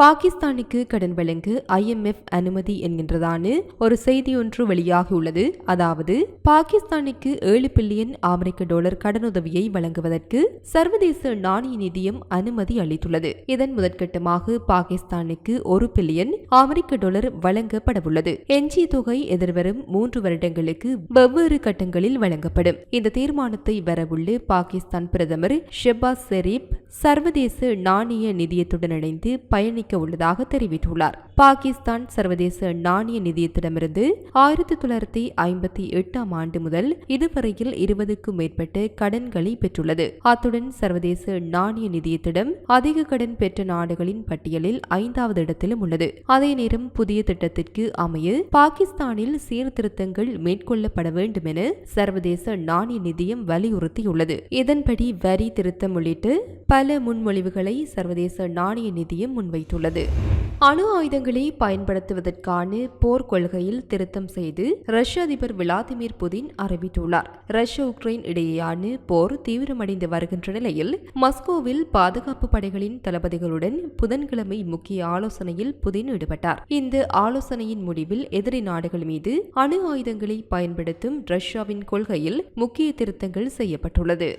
பாகிஸ்தானுக்கு கடன் வழங்க ஐஎம்எஃப் அனுமதி என்கின்றதான ஒரு செய்தி ஒன்று வெளியாகியுள்ளது அதாவது பாகிஸ்தானுக்கு ஏழு பில்லியன் அமெரிக்க டாலர் கடனுதவியை வழங்குவதற்கு சர்வதேச நாணய நிதியம் அனுமதி அளித்துள்ளது. இதன் முதற்கட்டமாக பாகிஸ்தானுக்கு ஒரு பில்லியன் அமெரிக்க டாலர் வழங்கப்படவுள்ளது. எஞ்சிய தொகை எதிர்வரும் மூன்று வருடங்களுக்கு வெவ்வேறு கட்டங்களில் வழங்கப்படும். இந்த தீர்மானத்தை வரவுள்ள பாகிஸ்தான் பிரதமர் ஷெபாஸ் ஷெரீப் சர்வதேச நாணய நிதியத்துடன் இணைந்து பயணிக்க உள்ளதாக தெரிவித்துள்ளார். பாகிஸ்தான் சர்வதேச நாணய நிதியத்திடமிருந்து ஆயிரத்தி தொள்ளாயிரத்தி ஐம்பத்தி எட்டாம் ஆண்டு முதல் இதுவரையில் இருபதுக்கும் மேற்பட்ட கடன்களை பெற்றுள்ளது. அத்துடன் சர்வதேச நாணய நிதியத்திடம் அதிக கடன் பெற்ற நாடுகளின் பட்டியலில் ஐந்தாவது இடத்திலும் உள்ளது. அதே நேரம் புதிய திட்டத்திற்கு அமைய பாகிஸ்தானில் சீர்திருத்தங்கள் மேற்கொள்ளப்பட வேண்டும் என சர்வதேச நாணய நிதியம் வலியுறுத்தியுள்ளது. இதன்படி வரி திருத்தம் உள்ளிட்டு பல முன்மொழிவுகளை சர்வதேச நாணய நிதியம் முன்வைத்துள்ளது. அணு ஆயுதங்களை பயன்படுத்துவதற்கான போர் கொள்கையில் திருத்தம் செய்து ரஷ்ய அதிபர் விளாதிமிர் புதின் அறிவித்துள்ளார். ரஷ்ய உக்ரைன் இடையேயான போர் தீவிரமடைந்து வருகின்ற நிலையில் மஸ்கோவில் பாதுகாப்பு படைகளின் தளபதிகளுடன் புதன்கிழமை முக்கிய ஆலோசனையில் புதின் ஈடுபட்டார். இந்த ஆலோசனையின் முடிவில் எதிரி நாடுகள் மீது அணு ஆயுதங்களை பயன்படுத்தும் ரஷ்யாவின் கொள்கையில் முக்கிய திருத்தங்கள் செய்யப்பட்டுள்ளது.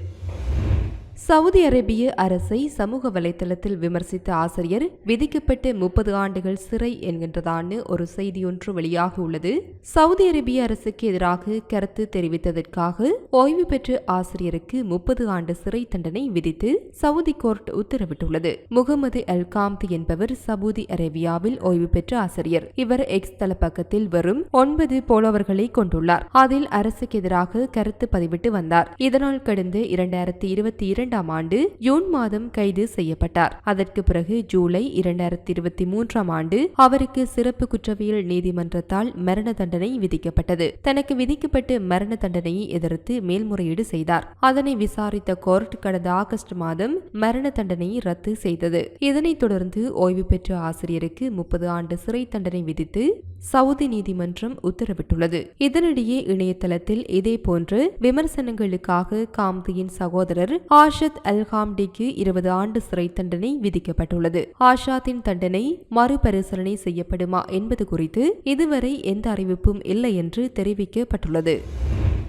சவுதி அரேபிய அரசை சமூக வலைதளத்தில் விமர்சித்த ஆசிரியர் விதிக்கப்பட்ட முப்பது ஆண்டுகள் சிறை என்கின்றதான ஒரு செய்தியொன்று வெளியாகியுள்ளது சவுதி அரேபிய அரசுக்கு எதிராக கருத்து தெரிவித்ததற்காக ஓய்வு பெற்ற ஆசிரியருக்கு முப்பது ஆண்டு சிறை தண்டனை விதித்து சவுதி கோர்ட் உத்தரவிட்டுள்ளது. முகமது அல் காம்தி என்பவர் சவுதி அரேபியாவில் ஓய்வு பெற்ற ஆசிரியர். இவர் எக்ஸ் தளப்பக்கத்தில் வெறும் ஒன்பது போலவர்களை கொண்டுள்ளார். அதில் அரசுக்கு எதிராக கருத்து பதிவிட்டு வந்தார். இதனால் கடந்த இரண்டாயிரத்தி இருபத்தி இரண்டு இரண்டாம் ஆண்டு ஜூன் மாதம் கைது செய்யப்பட்டார். அதற்கு பிறகு ஜூலை இரண்டாயிரத்தி இருபத்தி மூன்றாம் ஆண்டு அவருக்கு சிறப்பு குற்றவியல் நீதிமன்றத்தால் மரண தண்டனை விதிக்கப்பட்டது. தனக்கு விதிக்கப்பட்டு மரண தண்டனையை எதிர்த்து மேல்முறையீடு செய்தார். அதனை விசாரித்த கோர்ட் கடந்த ஆகஸ்ட் மாதம் மரண தண்டனையை ரத்து செய்தது. இதனைத் தொடர்ந்து ஓய்வு பெற்ற ஆசிரியருக்கு முப்பது ஆண்டு சிறை தண்டனை விதித்து சவுதி நீதிமன்றம் உத்தரவிட்டுள்ளது. இதனிடையே இணையதளத்தில் இதேபோன்று விமர்சனங்களுக்காக காம்தியின் சகோதரர் ஆஷத் அல்ஹாம்டிக்கு இருபது ஆண்டு சிறை தண்டனை விதிக்கப்பட்டுள்ளது. ஆஷாத்தின் தண்டனை மறுபரிசீலனை செய்யப்படுமா என்பது குறித்து இதுவரை எந்த அறிவிப்பும் இல்லை என்று தெரிவிக்கப்பட்டுள்ளது.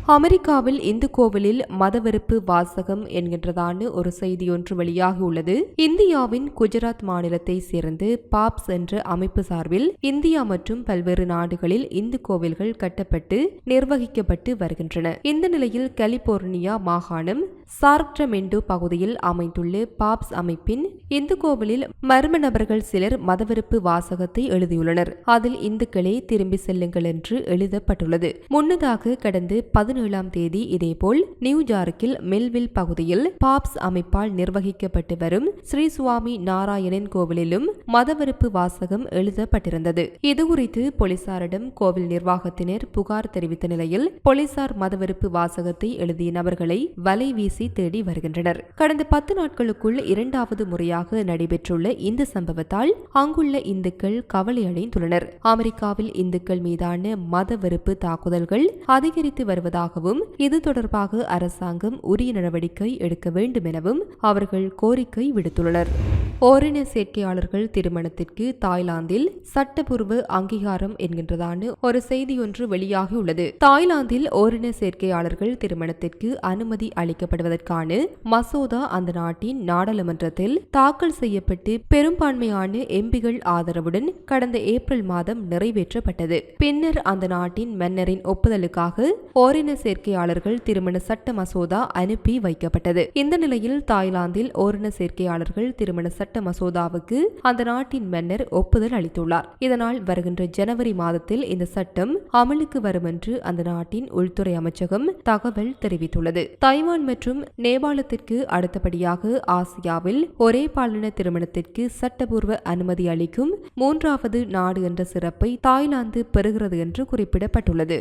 அமெரிக்காவில் இந்து கோவிலில் மதவெறுப்பு வாசகம் என்கின்றதான ஒரு செய்தி ஒன்று வெளியாகியுள்ளது. இந்தியாவின் குஜராத் மாநிலத்தை சேர்ந்து பாப்ஸ் என்ற அமைப்பு சார்பில் இந்தியா மற்றும் பல்வேறு நாடுகளில் இந்து கோவில்கள் கட்டப்பட்டு நிர்வகிக்கப்பட்டு வருகின்றன. இந்த நிலையில் கலிபோர்னியா மாகாணம் சார்க்டமெண்டோ பகுதியில் அமைந்துள்ள பாப்ஸ் அமைப்பின் இந்து கோவிலில் மர்ம நபர்கள் சிலர் மதவெறுப்பு வாசகத்தை எழுதியுள்ளனர். அதில் இந்துக்களே திரும்பி செல்லுங்கள் என்று எழுதப்பட்டுள்ளது. முன்னதாக கடந்த பதினேழாம் தேதி இதேபோல் நியூஜார்க்கில் மெல்வில் பகுதியில் பாப்ஸ் அமைப்பால் நிர்வகிக்கப்பட்டு வரும் ஸ்ரீ சுவாமி நாராயணன் கோவிலிலும் மதவெறுப்பு வாசகம் எழுதப்பட்டிருந்தது. இதுகுறித்து போலீசாரிடம் கோவில் நிர்வாகத்தினர் புகார் தெரிவித்த நிலையில் போலீசார் மதவெறுப்பு வாசகத்தை எழுதிய நபர்களை வலை வீசி தேடி வருகின்றனர். கடந்த பத்து நாட்களுக்குள் இரண்டாவது முறையாக நடைபெற்றுள்ள இந்த சம்பவத்தால் அங்குள்ள இந்துக்கள் கவலை அடைந்துள்ளனர் அமெரிக்காவில் இந்துக்கள் மீதான மத வெறுப்பு தாக்குதல்கள் அதிகரித்து வருவதாகவும் இது தொடர்பாக அரசாங்கம் உரிய நடவடிக்கை எடுக்க வேண்டும் எனவும் அவர்கள் கோரிக்கை விடுத்துள்ளனர். ஓரின சேர்க்கையாளர்கள் திருமணத்திற்கு தாய்லாந்தில் சட்டப்பூர்வ அங்கீகாரம் என்கின்றதான ஒரு செய்தி ஒன்று வெளியாகியுள்ளது தாய்லாந்தில் ஓரின சேர்க்கையாளர்கள் திருமணத்திற்கு அனுமதி அளிக்கப்படுவதற்கான மசோதா அந்த நாட்டின் நாடாளுமன்றத்தில் தாக்கல் செய்யப்பட்டு பெரும்பான்மையான எம்பிகள் ஆதரவுடன் கடந்த ஏப்ரல் மாதம் நிறைவேற்றப்பட்டது. பின்னர் அந்த நாட்டின் மன்னரின் ஒப்புதலுக்காக ஓரின சேர்க்கையாளர்கள் திருமண சட்ட மசோதா அனுப்பி வைக்கப்பட்டது. இந்த நிலையில் தாய்லாந்தில் ஓரின சேர்க்கையாளர்கள் திருமண சட்ட மசோதாவுக்கு அந்த நாட்டின் மன்னர் ஒப்புதல் அளித்துள்ளார். இதனால் வருகின்ற ஜனவரி மாதத்தில் இந்த சட்டம் அமலுக்கு வரும் என்று அந்த நாட்டின் உள்துறை அமைச்சகம் தகவல் தெரிவித்துள்ளது. தைவான் மற்றும் நேபாளத்திற்கு அடுத்தபடியாக ஆசியாவில் ஒரே பாலின திருமணத்திற்கு சட்டபூர்வ அனுமதி அளிக்கும் மூன்றாவது நாடு என்ற சிறப்பை தாய்லாந்து பெறுகிறது என்று குறிப்பிடப்பட்டுள்ளது.